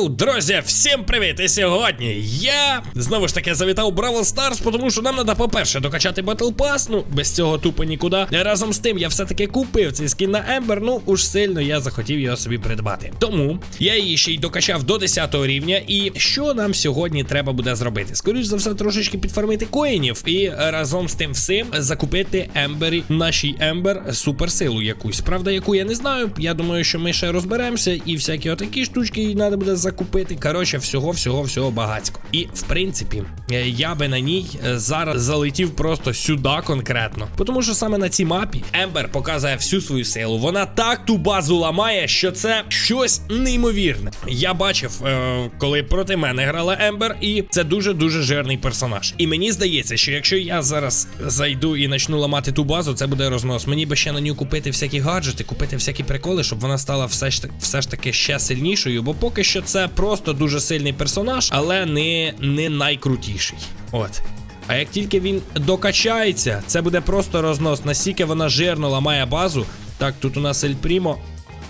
Йоу, друзі, всім привіт! І сьогодні я знову ж таки завітав Бравл Старс, тому що нам треба, по-перше, докачати Battle Pass, ну без цього тупо нікуди. Разом з тим, я все-таки купив цей скін на Ембер, ну уж сильно я захотів його собі придбати. Тому я її ще й докачав до 10 рівня. І що нам сьогодні треба буде зробити? Скоріш за все, трошечки підфармити коїнів і разом з тим всім закупити Ембері, нашій Ембер суперсилу якусь. Правда, яку я не знаю. Я думаю, що ми ще розберемося, і всякі отакі штучки треба буде закупити. Коротше, всього, всього, всього багацько. І в принципі, е, я би на ній е, зараз залетів просто сюди конкретно. Тому що саме на цій мапі Ембер показує всю свою силу. Вона так ту базу ламає, що це щось неймовірне. Я бачив, е, коли проти мене грала Ембер, і це дуже дуже жирний персонаж. І мені здається, що якщо я зараз зайду і почну ламати ту базу, це буде рознос. Мені би ще на нього купити всякі гаджети, купити всякі приколи, щоб вона стала все ж все ж таки ще сильнішою. Бо поки що це просто дуже сильний персонаж, але не, не найкрутіший. От. А як тільки він докачається, це буде просто рознос. Настільки вона жирно ламає базу. Так, тут у нас Ель Прімо.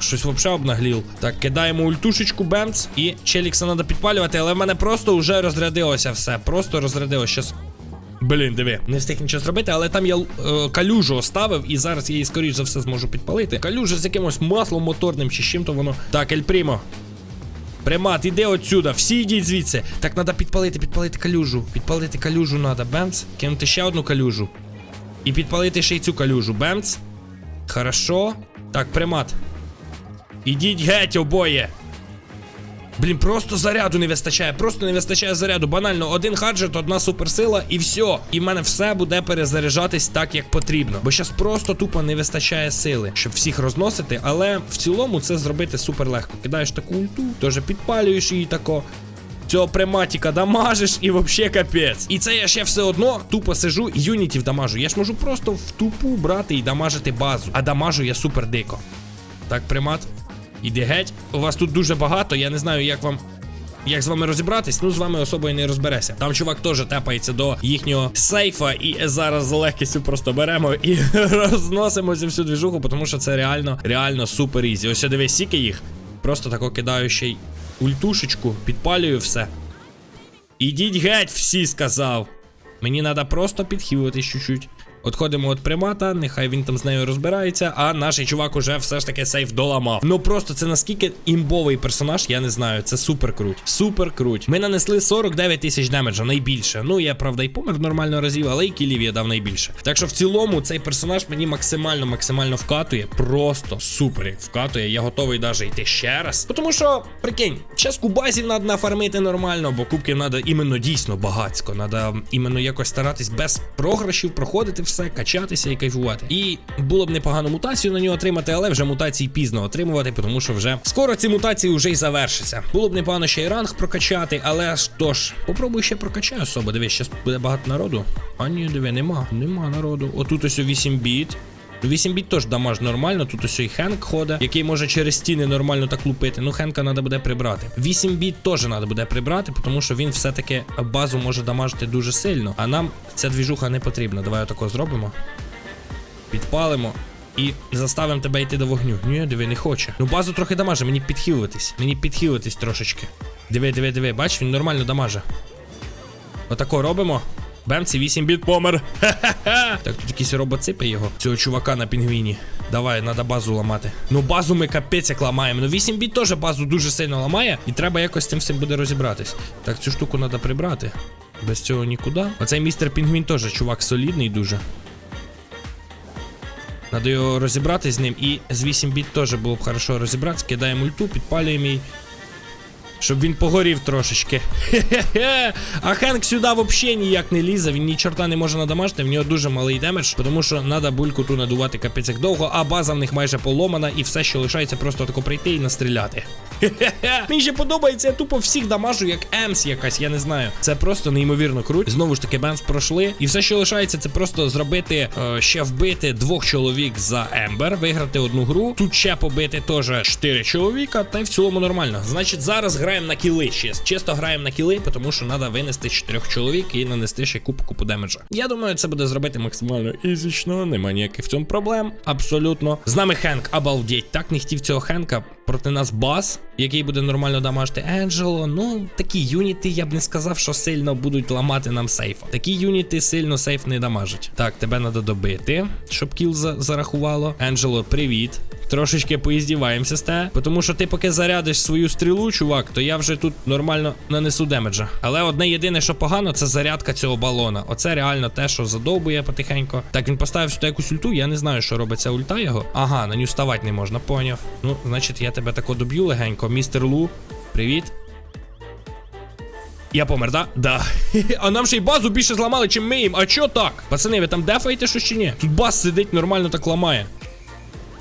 Щось взагалі обнаглів. Так, кидаємо ультушечку Бемц і Челікса треба підпалювати, але в мене просто вже розрядилося все. Просто розрядилося. Щас. Блін, диви, не встиг нічого зробити, але там я е, калюжу оставив, і зараз я її скоріш за все зможу підпалити. Калюжа з якимось маслом моторним чи з чим то воно. Так, Ель Прімо. Примат, іди отсюда, всі йдіть звідси. Так, треба підпалити, підпалити калюжу. Підпалити калюжу треба. Бемц. Кинути ще одну калюжу. І підпалити ще й цю калюжу. Бемц. Хорошо. Так, примат. Ідіть геть обоє. Блін, просто заряду не вистачає, просто не вистачає заряду. Банально, один хаджет, одна суперсила і все. І в мене все буде перезаряджатись так, як потрібно. Бо зараз просто тупо не вистачає сили, щоб всіх розносити. Але в цілому це зробити супер легко. Кидаєш таку ульту, теж підпалюєш її тако. Цього приматіка дамажиш і вообще капець. І це я ще все одно тупо сижу і юнітів дамажу. Я ж можу просто в тупу брати і дамажити базу. А дамажу я супер дико. Так, примат. Іди геть. У вас тут дуже багато, я не знаю, як вам. Як з вами розібратись, ну з вами особою не розбереся. Там чувак теж тепається до їхнього сейфа, і зараз з легкістю просто беремо і розносимо цю всю двіжуху, тому що це реально, реально супер ізі. Ось я дивись, сіки їх. Просто тако кидаю ще й ультушечку, підпалюю все. Ідіть геть, всі сказав. Мені треба просто підхилитись чуть-чуть. Отходимо від примата, нехай він там з нею розбирається, а наш чувак уже все ж таки сейф доламав. Ну просто це наскільки імбовий персонаж, я не знаю. Це супер круть. Супер круть. Ми нанесли 49 тисяч демеджа, найбільше. Ну я правда і помер нормально разів, але і кілів я дав найбільше. Так що в цілому цей персонаж мені максимально максимально вкатує. Просто супер вкатує. Я готовий навіть йти ще раз. Тому що, прикинь, час кубазів треба нафармити нормально, бо кубків треба іменно дійсно багацько. Треба іменно якось старатись без програшів проходити все, качатися і кайфувати. І було б непогано мутацію на нього отримати, але вже мутації пізно отримувати, тому що вже скоро ці мутації вже й завершаться. Було б непогано ще й ранг прокачати, але ж то ж, попробуй ще прокачаю особо. Дивись, зараз буде багато народу. А ні, диви, нема, нема народу. Отут ось 8 біт. 8 біт теж дамаж нормально, тут ось і Хенк ходить, який може через стіни нормально так лупити. Ну, Хенка треба буде прибрати. 8 біт теж треба буде прибрати, тому що він все-таки базу може дамажити дуже сильно. А нам ця двіжуха не потрібна. Давай отако зробимо. Підпалимо. І заставимо тебе йти до вогню. Ні, диви, не хоче. Ну базу трохи дамаже, мені підхилитись. Мені підхилитись трошечки. Диви, диви, диви, бач, він нормально дамаже. Отако робимо. Бемці 8 біт помер. Ха-ха-ха. Так, тут якийсь робоципи його. Цього чувака на пінгвіні. Давай, треба базу ламати. Ну, базу ми капець як ламаємо. Ну, 8 біт теж базу дуже сильно ламає. І треба якось з цим всім буде розібратись. Так, цю штуку треба прибрати. Без цього нікуди. Оцей містер Пінгвін теж чувак солідний дуже. Надо його розібрати з ним. І з 8 біт теж було б хорошо розібратися. Кидаємо ульту, підпалюємо її. Щоб він погорів трошечки. Хе-хе-хе. А Хенк сюди взагалі ніяк не лізе, він ні чорта не може надамажити, в нього дуже малий демедж, тому що треба бульку ту надувати капець як довго, а база в них майже поломана, і все, що лишається, просто тако прийти і настріляти. Хе-хе-хе. Мені ще подобається, я тупо всіх дамажу, як Емс якась, я не знаю. Це просто неймовірно круто. Знову ж таки, Бенс пройшли. І все, що лишається, це просто зробити е, ще вбити двох чоловік за Ембер, виграти одну гру. Тут ще побити теж 4 чоловіка, та й в цілому нормально. Значить, зараз граємо на кіли. Чисто, чисто граємо на кіли, тому що треба винести чотирьох чоловік і нанести ще купу купу демеджа. Я думаю, це буде зробити максимально ізічно, нема ніяких в цьому проблем. Абсолютно. З нами Хенк, обалдеть. Так не хотів цього Хенка. проти нас бас, який буде нормально дамажити Енджело. Ну, такі юніти, я б не сказав, що сильно будуть ламати нам сейфа. Такі юніти сильно сейф не дамажать. Так, тебе треба добити, щоб кіл за- зарахувало. Енджело, привіт. Трошечки поїздіваємося з тебе, тому що ти поки зарядиш свою стрілу, чувак, то я вже тут нормально нанесу демеджа. Але одне єдине, що погано, це зарядка цього балона. Оце реально те, що задовбує потихеньку. Так, він поставив сюди якусь ульту, я не знаю, що робить ця ульта його. Ага, на нього ставати не можна, поняв. Ну, значить, я тебе тако доб'ю легенько. Містер Лу, привіт. Я помер, да? Да. А нам ще й базу більше зламали, чим ми їм. А чо так? Пацани, ви там дефаєте щось чи ні? Тут баз сидить, нормально так ламає.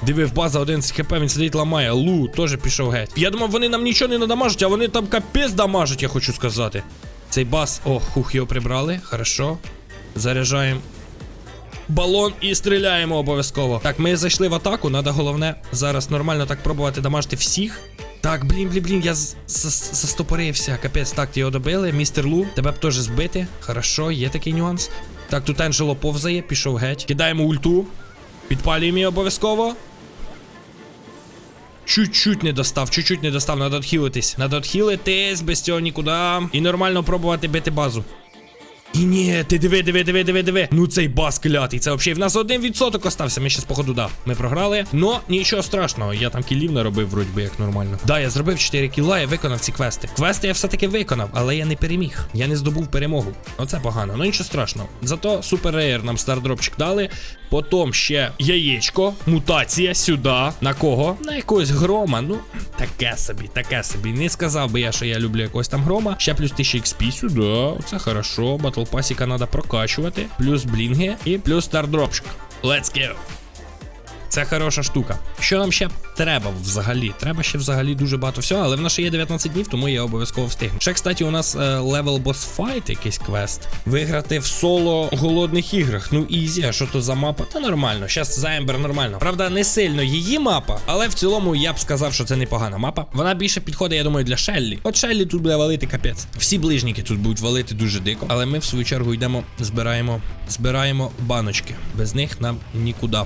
Диви, в база 11 хп, він сидить ламає. Лу теж пішов геть. Я думав, вони нам нічого не надамажать, а вони там капець дамажать, я хочу сказати. Цей бас. О, хух, його прибрали. Хорошо. Заряджаємо. Балон і стріляємо обов'язково. Так, ми зайшли в атаку. Надо головне зараз нормально так пробувати дамажити всіх. Так, блін, блін, блін, я застопорився. Капець, так, його добили. Містер Лу, тебе б теж збити. Хорошо, є такий нюанс. Так, тут Енджело повзає, пішов геть. Кидаємо ульту. Підпалюємо її обов'язково. Чуть-чуть не достав, чуть-чуть не достав, надо відхилитись. Надо відхилитись, без цього нікуди. І нормально пробувати бити базу. І ні, ти диви, диви, диви, диви, диви. Ну цей бас клятий. Це взагалі в нас один відсоток остався. Ми щас, походу, да. Ми програли. Но нічого страшного. Я там кілів наробив, вроді би, як нормально. Да, я зробив 4 кіла і виконав ці квести. Квести я все-таки виконав, але я не переміг. Я не здобув перемогу. Оце погано. Ну нічого страшного. Зато супер рейер нам стардропчик дали. Потім ще яєчко, мутація сюди. На кого? На якогось грома. Ну, таке собі, таке собі. Не сказав би я, що я люблю якогось там грома. Ще плюс 1000 XP сюди. Це хорошо. Батл пасіка треба прокачувати. Плюс блінги і плюс стардропчик. Let's go. Це хороша штука. Що нам ще треба взагалі? Треба ще взагалі дуже багато всього, але в нас ще є 19 днів, тому я обов'язково встигну. Ще, кстати, у нас левел бос файт, якийсь квест. Виграти в соло голодних іграх. Ну ізі, а що то за мапа? Та нормально. Щас за Ембер нормально. Правда, не сильно її мапа, але в цілому я б сказав, що це непогана мапа. Вона більше підходить, я думаю, для Шеллі. От Шеллі тут буде валити капець. Всі ближніки тут будуть валити дуже дико. Але ми в свою чергу йдемо, збираємо, збираємо баночки. Без них нам нікуди.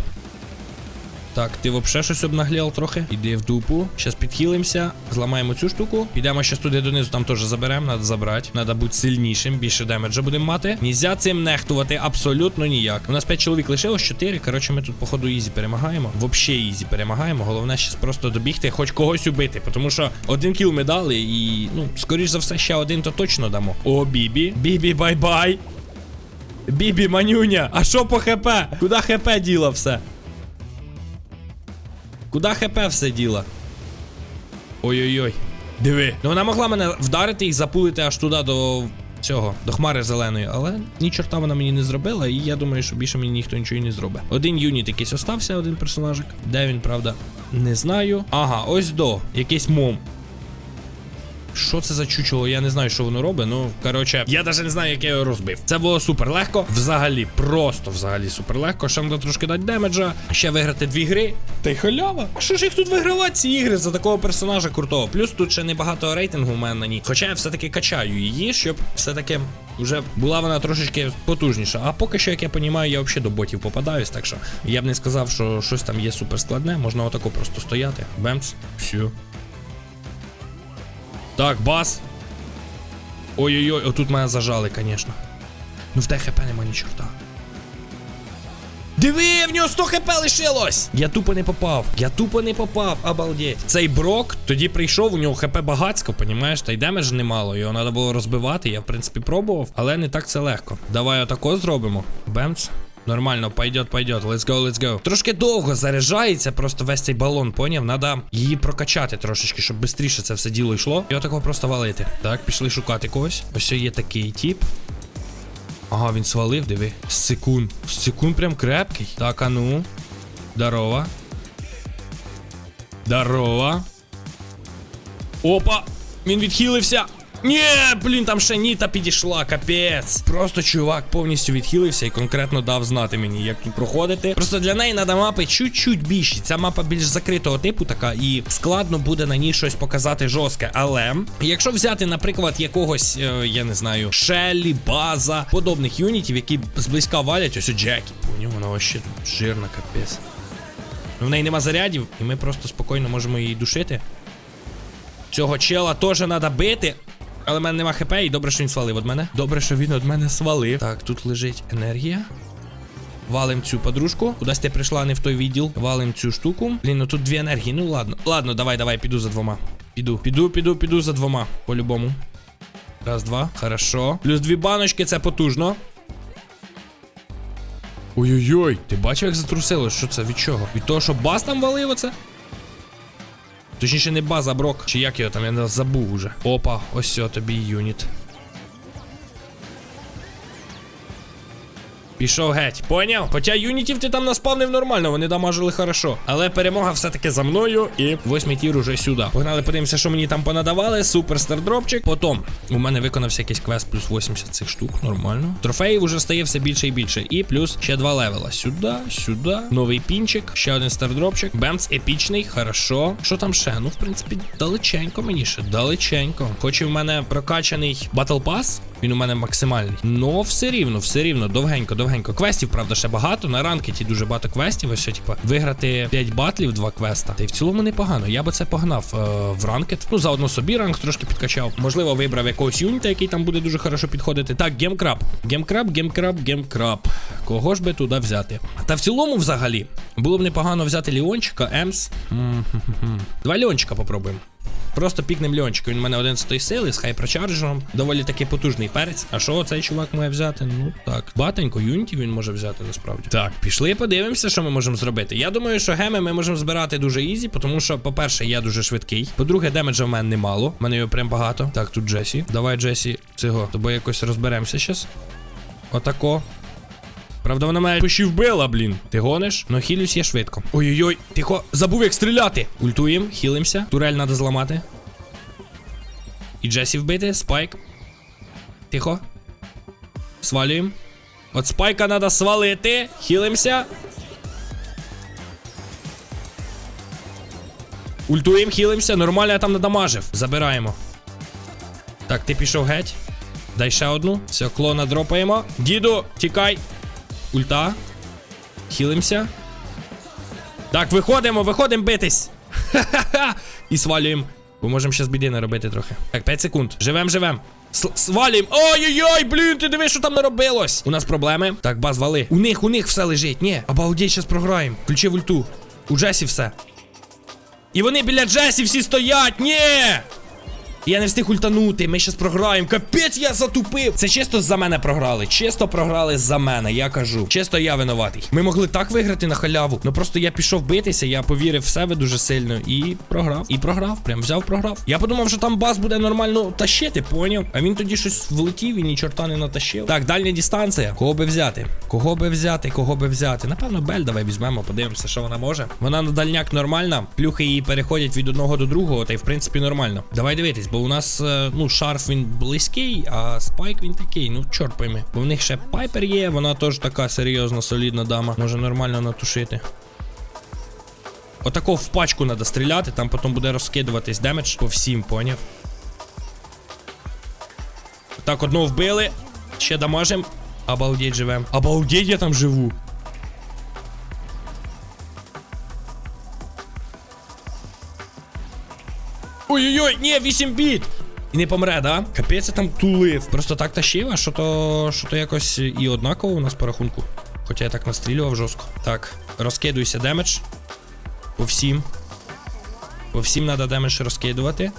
Так, ти вообще щось обнагляв трохи. Іди в дупу. Щас підхилимося, зламаємо цю штуку. Підемо щас туди донизу, там теж заберемо, треба забрати. Треба бути сильнішим, більше демеджа будемо мати. Нельзя цим нехтувати абсолютно ніяк. У нас 5 чоловік лишилось, 4. Коротше, ми тут, походу, ізі перемагаємо. Вообще ізі перемагаємо. Головне щас просто добігти, хоч когось убити. Тому що один кіл ми дали, і, ну, скоріш за все, ще один то точно дамо. О, Бібі. Бібі, бай-бай. Бібі, манюня. А що по ХП? Куди ХП діло все? Куда ХП все діло? Ой-ой-ой. Диви. Ну вона могла мене вдарити і запулити аж туди до цього, до хмари зеленої, але ні чорта вона мені не зробила, і я думаю, що більше мені ніхто нічого не зробить. Один юніт якийсь остався, один персонажик. Де він, правда? Не знаю. Ага, ось до. Якийсь мом. Що це за чучело? Я не знаю, що воно робить. Ну, коротше, я навіть не знаю, як я його розбив. Це було супер легко. Взагалі, просто взагалі супер легко. Ще треба трошки дати демеджа, ще виграти дві гри. Та й халява. А що ж їх тут вигравати ці ігри за такого персонажа крутого? Плюс тут ще небагато рейтингу в мене на ній. Хоча я все-таки качаю її, щоб все-таки вже була вона трошечки потужніша. А поки що, як я розумію, я взагалі до ботів попадаюсь, так що я б не сказав, що щось там є супер складне. Можна отако просто стояти. Бемц, все. Так, бас. Ой-ой-ой, отут мене зажали, звісно. Ну в те хп нема ні чорта. Диви, в нього 100 хп лишилось! Я тупо не попав. Я тупо не попав, обалдеть. Цей брок тоді прийшов, у нього хп багацько, понімаєш, та й демедж немало. Його треба було розбивати. Я, в принципі, пробував, але не так це легко. Давай отако зробимо. Бемц. Нормально, пойдет, пойдет. Let's go, let's go. Трошки довго заряджається просто весь цей балон, поняв? Надо її прокачати трошечки, щоб швидше це все діло йшло. І отако просто валити. Так, пішли шукати когось. Ось є такий тип. Ага, він свалив, диви. Секунд. Секунд прям крепкий. Так, а ну. Здорово. Здорово. Опа! Він відхилився. Ні, блін, там ще ніта підійшла, капець. Просто чувак повністю відхилився і конкретно дав знати мені, як тут проходити. Просто для неї треба мапи чуть-чуть більші. Ця мапа більш закритого типу така, і складно буде на ній щось показати жорстке. Але якщо взяти, наприклад, якогось, е, я не знаю, Шеллі, база, подобних юнітів, які зблизька валять, ось у Джекі. Поняв, вона вообще тут жирна, капець. В неї нема зарядів, і ми просто спокійно можемо її душити. Цього чела теж треба бити. Але в мене нема хп, і добре, що він свалив від мене. Добре, що він від мене свалив. Так, тут лежить енергія. Валим цю подружку. Кудись ти прийшла не в той відділ. Валим цю штуку. Блін, ну тут дві енергії. Ну ладно. Ладно, давай, давай, піду за двома. Піду, піду, піду, піду за двома. По-любому. Раз, два. Хорошо. Плюс дві баночки, це потужно. Ой-ой-ой, ти бачив, як затрусило? Що це? Від чого? Від того, що бас там валив оце? Точніше, не база брок. Чи як його там, я забув уже. Опа, ось тобі юніт. Пішов геть, поняв? Хоча юнітів ти там наспавнив нормально, вони дамажили хорошо. Але перемога все-таки за мною і восьмий тір уже сюди. Погнали, подивимося, що мені там понадавали. Супер стардропчик. Потім у мене виконався якийсь квест плюс 80 цих штук. Нормально. Трофеїв уже стає все більше і більше. І плюс ще два левела. Сюди, сюди. Новий пінчик, ще один стардропчик. Бемц епічний, хорошо. Що там ще? Ну, в принципі, далеченько мені ще. Далеченько. Хоч і в мене прокачаний Battle Pass, він у мене максимальний. Но все рівно, все рівно, довгенько, довгенько. Квестів, правда, ще багато. На ранкеті дуже багато квестів. Що, типа, виграти 5 батлів, 2 квеста. Та й в цілому непогано. Я би це погнав е, в ранкет. Ну, заодно собі ранг трошки підкачав. Можливо, вибрав якогось юніта, який там буде дуже хорошо підходити. Так, гемкраб. Гемкраб, гемкраб, гемкраб. Кого ж би туди взяти? Та в цілому, взагалі, було б непогано взяти Ліончика, Емс. Два Ліончика попробуємо. Просто пікнем Льончика. Він у мене 11 сили з хайпрочарджером. Доволі таки потужний перець. А що цей чувак має взяти? Ну так. Батенько, юнітів він може взяти насправді. Так, пішли, подивимося, що ми можемо зробити. Я думаю, що геми ми можемо збирати дуже ізі, тому що, по-перше, я дуже швидкий. По-друге, демеджа в мене немало. В мене його прям багато. Так, тут Джесі. Давай, Джесі, цього. Тобою якось розберемося щас. Отако. Правда, вона мене почти вбила, блін. Ти гониш? Ну хілюсь я швидко. Ой-ой-ой, тихо, забув як стріляти. Ультуєм, хілимся. Турель треба зламати. І Джесі вбити, спайк. Тихо. Свалюємо. От спайка треба свалити. Хілимся. Ультуєм, хілимся. Нормально я там надамажив. Забираємо. Так, ти пішов геть. Дай ще одну. Все, клона дропаємо. Діду, тікай. Ульта. Хілимся. Так, виходимо, виходимо битись. Ха-ха-ха. І свалюємо. Бо можемо ще з біди наробити трохи. Так, 5 секунд. Живем, живем. Свалюємо. Ой-ой-ой, блін, ти диви, що там наробилось. У нас проблеми. Так, баз, вали. У них, у них все лежить. Ні, обалдеть, зараз програємо. Включив ульту. У Джесі все. І вони біля Джесі всі стоять. Ні! Я не встиг ультанути, ми щас програємо. Капець, я затупив. Це чисто за мене програли. Чисто програли за мене, я кажу. Чисто я винуватий. Ми могли так виграти на халяву. Ну просто я пішов битися, я повірив в себе дуже сильно і програв. І програв. Прям взяв, програв. Я подумав, що там бас буде нормально тащити, поняв? А він тоді щось влетів і ні чорта не натащив. Так, дальня дистанція. Кого би взяти? Кого би взяти? Кого би взяти? Напевно, Бель давай візьмемо, подивимося, що вона може. Вона на дальняк нормальна. Плюхи її переходять від одного до другого, та й в принципі нормально. Давай дивитись, бо у нас е, ну шарф він близький, а спайк він такий. Ну чорт пойми. Бо в них ще пайпер є, вона теж така серйозна, солідна дама. Може нормально натушити. Отако в пачку треба стріляти, там потім буде розкидуватись демедж по всім, поняв? Так, одного вбили. Ще дамажим. Обалдеть живем. Обалдеть, я там живу. Ой-ой-ой, ні, 8 біт! І не помре, да? Капець я там тулив. Просто так тащив, а що то, що то якось і однаково у нас по рахунку. Хоча я так настрілював жорстко. Так, розкидуйся демедж. По всім. По всім треба демедж розкидувати.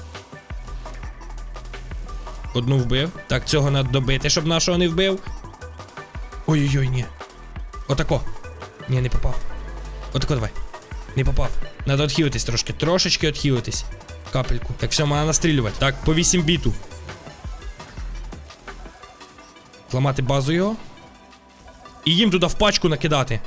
Одну вбив. Так, цього треба добити, щоб нашого не вбив. Ой-ой-ой, ні. Отако. Ні, не попав. Отако давай. Не попав. Надо відхилитись трошки. Трошечки відхилитись. Капельку. Так, все, можна настрілювати. Так, по 8 біту. Зламати базу його. І їм туди в пачку накидати.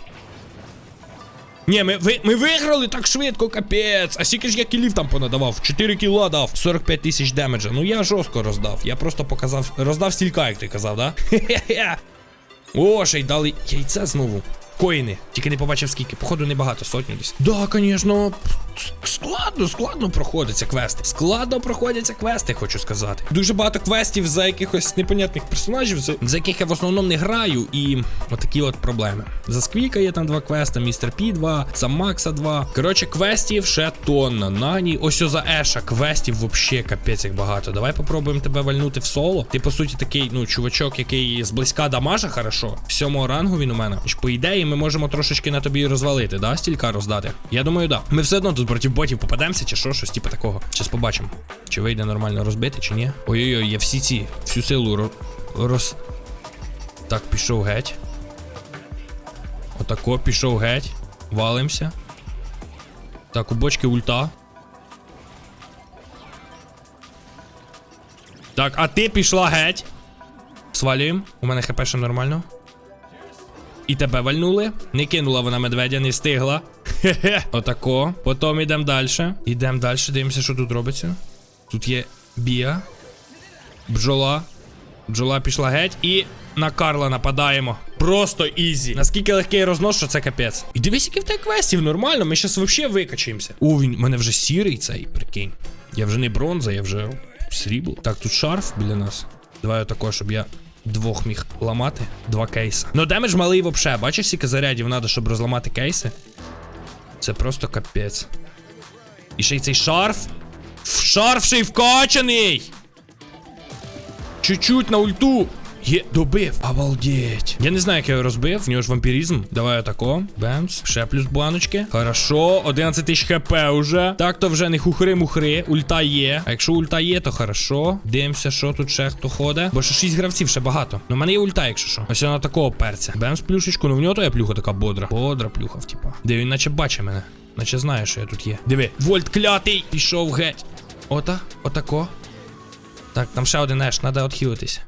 Ні, ми, ви, ми виграли так швидко, капець. А скільки ж я кілів там понадавав? 4 кіла дав, 45 тисяч демеджа. Ну я жорстко роздав. Я просто показав. Роздав стілька, як ти казав, да? Хе-хе-хе. О, ще й дали яйце знову. Коїни. Тільки не побачив скільки. Походу небагато, сотню десь. Да, звісно. Складно, складно проходяться квести. Складно проходяться квести, хочу сказати. Дуже багато квестів за якихось непонятних персонажів, за, яких я в основному не граю, і отакі от проблеми. За Сквіка є там два квести, містер Пі 2, за Макса 2. Коротше, квестів ще тонна. Нані, ось о за Еша. Квестів вообще капець як багато. Давай попробуємо тебе вальнути в соло. Ти, по суті, такий, ну, чувачок, який зблизька дамаже, хорошо. Сьомого рангу він у мене. По ідеї, ми можемо трошечки на тобі розвалити, да? Стілька роздати. Я думаю, да. Ми все одно тут проти ботів попадемося, чи що, щось типу такого. Щас побачимо. Чи вийде нормально розбити, чи ні. Ой-ой-ой, я всі ці, всю силу ро... роз. Так, пішов геть. Отако, пішов геть. Валимося. Так, у бочки ульта. Так, а ти пішла геть. Свалюємо. У мене хп ще нормально. І тебе вальнули. Не кинула вона медведя, не встигла. Хе-хе. Отако. Потім йдемо далі. Йдемо далі, дивимося, що тут робиться. Тут є Біа. Бджола. Бджола пішла геть і на Карла нападаємо. Просто ізі. Наскільки легкий рознос, що це капець. І дивись, які в тебе квестів, нормально, ми зараз взагалі викачаємося. О, він мене вже сірий цей, прикинь. Я вже не бронза, я вже срібло. Так, тут шарф біля нас. Давай отако, щоб я двох міг ламати. Два кейси. Ну демедж малий вообще. Бачиш, скільки зарядів треба, щоб розламати кейси? Це просто капець. І ще й цей шарф. Шарф ще й вкачаний! Чуть-чуть на ульту. Є, добив. Обалдеть. Я не знаю, як я його розбив. В нього ж вампіризм. Давай отако. Бемс. Ще плюс баночки. Хорошо. 11 тисяч хп уже. Так то вже не хухри-мухри. Ульта є. А якщо ульта є, то хорошо. Дивимося, що тут ще хто ходить. Бо ще 6 гравців ще багато. Ну, в мене є ульта, якщо що. Ось вона такого перця. Бемс плюшечку. Ну в нього то я плюха така бодра. Бодра плюха, типа. Де він наче бачить мене. Наче знає, що я тут є. Диви. Вольт клятий. Пішов геть. Ота, отако. Так, там ще один еш, треба відхилитись.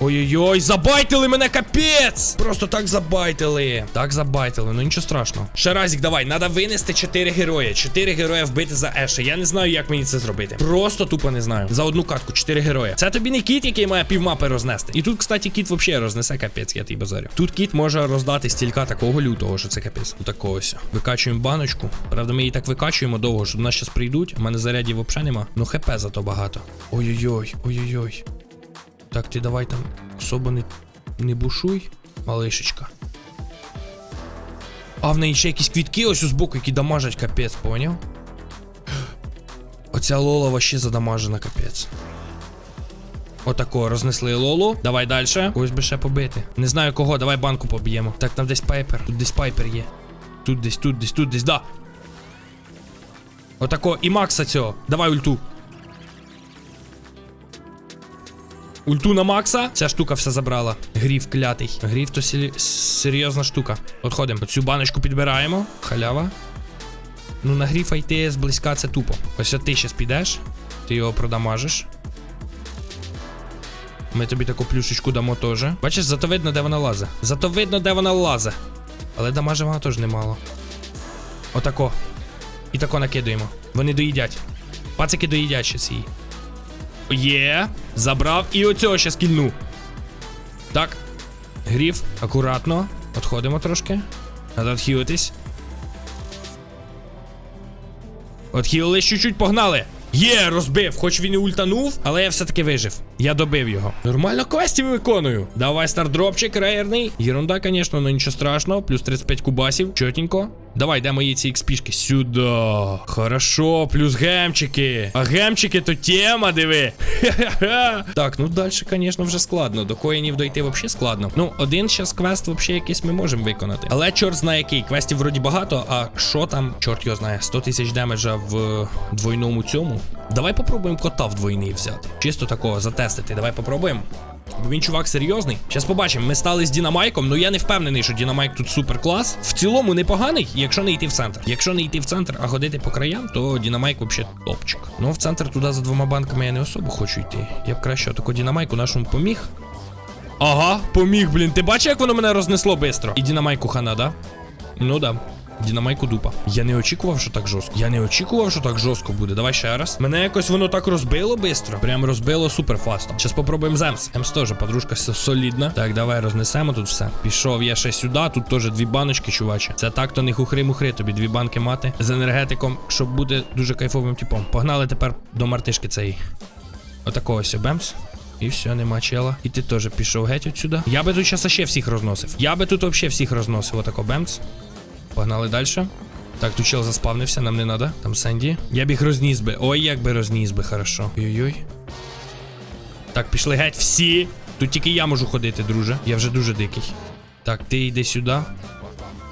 Ой-ой-ой, забайтили мене капець! Просто так забайтили. Так забайтили, ну нічого страшного. Ще разік, давай, треба винести 4 герої. 4 героя вбити за Еша. Я не знаю, як мені це зробити. Просто тупо не знаю. За одну катку 4 героя. Це тобі не кіт, який має півмапи рознести. І тут, кстати, кіт взагалі рознесе капець, я тобі базарю. Тут кіт може роздати стілька такого лютого, що це капець. Такого ось. Викачуємо баночку. Правда, ми її так викачуємо довго, що до нас зараз прийдуть. У мене зарядів взагалі нема. Ну хп зато багато. Ой-ой-ой, ой-ой-ой. Так, ти давай там особо не, не бушуй, малишечка. А в неї ще якісь квітки ось з боку, які дамажать капець, поняв? Оця лола вообще задамажена капець. Отако, рознесли лолу. Давай далі. Ось би ще побити. Не знаю кого, давай банку поб'ємо. Так, там десь пайпер. Тут десь пайпер є. Тут десь, тут десь, тут десь, да. Отако, і Макса цього. Давай ульту. Ульту на Макса. Ця штука все забрала. Гріф клятий. Гріф то сері- серйозна штука. Отходимо. Цю баночку підбираємо. Халява. Ну, на гріфа йти зблизька це тупо. Ось от ти щас підеш, ти його продамажиш. Ми тобі таку плюшечку дамо теж. Бачиш, зато видно, де вона лазе. Зато видно, де вона лазе. Але дамаже вона теж немало. Отако. І тако накидуємо. Вони доїдять. Пацики доїдять щас її. Є, забрав і оцього ще скільну. Так. Гріф, акуратно. Отходимо трошки. Надо відхилитись. Отхилились чуть-чуть, погнали. Є, розбив, хоч він і ультанув, але я все-таки вижив. Я добив його. Нормально квестів виконую. Давай стардропчик, рейерний. Єрунда, звісно, але нічого страшного. Плюс 35 кубасів. Чотенько. Давай, де мої ці експішки? Сюди. Хорошо, плюс гемчики. А гемчики то тема, диви. Так, ну далі, звісно, вже складно. До коїнів дойти взагалі складно. Ну, один щас квест взагалі якийсь ми можемо виконати. Але чорт знає який. Квестів вроді багато, а що там, чорт його знає. 100 тисяч демеджа в двойному цьому. Давай попробуємо кота в двойний взяти. Чисто такого затестити. Давай попробуємо. Бо він чувак серйозний. Зараз побачимо. Ми стали з Дінамайком, ну я не впевнений, що Дінамайк тут супер клас. В цілому непоганий, якщо не йти в центр. Якщо не йти в центр, а ходити по краям, то Дінамайк взагалі топчик. Ну в центр туди за двома банками я не особо хочу йти. Я б краще отако Дінамайку нашому поміг. Ага, поміг, блін. Ти бачиш, як воно мене рознесло швидко? І Дінамайку хана, да? Ну да. Дінамайку дупа. Я не очікував, що так жорстко. Я не очікував, що так жорстко буде. Давай ще раз. Мене якось воно так розбило бистро. Прям розбило супер фастом. Зараз попробуємо земс. Емс теж подружка солідна. Так, давай рознесемо тут все. Пішов я ще сюди. Тут теж дві баночки, чуваче. Це так, то не хухри-мухри. Тобі дві банки мати з енергетиком, щоб бути дуже кайфовим типом. Погнали тепер до мартишки цієї. Отакого ось бемс. І все, нема чела. І ти теж пішов геть отсюди. Я би тут зараз ще всіх розносив. Я би тут взагалі всіх розносив. Отако бемс. Погнали далі. Так, тут чел заспавнився, нам не надо. Там Сенді. Я б їх розніс би. Ой, як би розніс би, хорошо. Ой-ой. Так, пішли геть всі. Тут тільки я можу ходити, друже. Я вже дуже дикий. Так, ти йди сюди.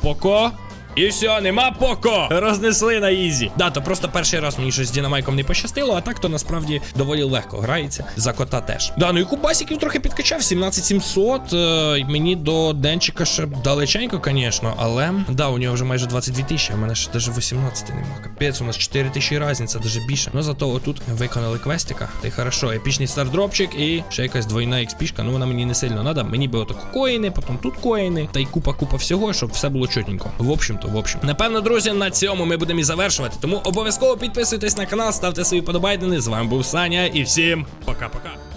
Поко. І все, нема поко. Рознесли на ізі. Да, то просто перший раз мені щось з Дінамайком не пощастило, а так то насправді доволі легко грається. За кота теж. Да, ну і кубасиків трохи підкачав. 17700. Е, мені до денчика ще далеченько, звісно, але да, у нього вже майже 22 тисячі, а в мене ще навіть 18 нема. Капець, у нас 4 тисячі різниця, навіть більше. Ну зато отут виконали квестика. Та й хорошо, епічний стардропчик і ще якась двойна експішка. Ну вона мені не сильно надо. Мені би отако коїни, потім тут коїни, та й купа-купа всього, щоб все було чотненько. В общем-то, в общем. Напевно, друзі, на цьому ми будемо і завершувати. Тому обов'язково підписуйтесь на канал, ставте свої подобайдени. З вами був Саня і всім пока-пока.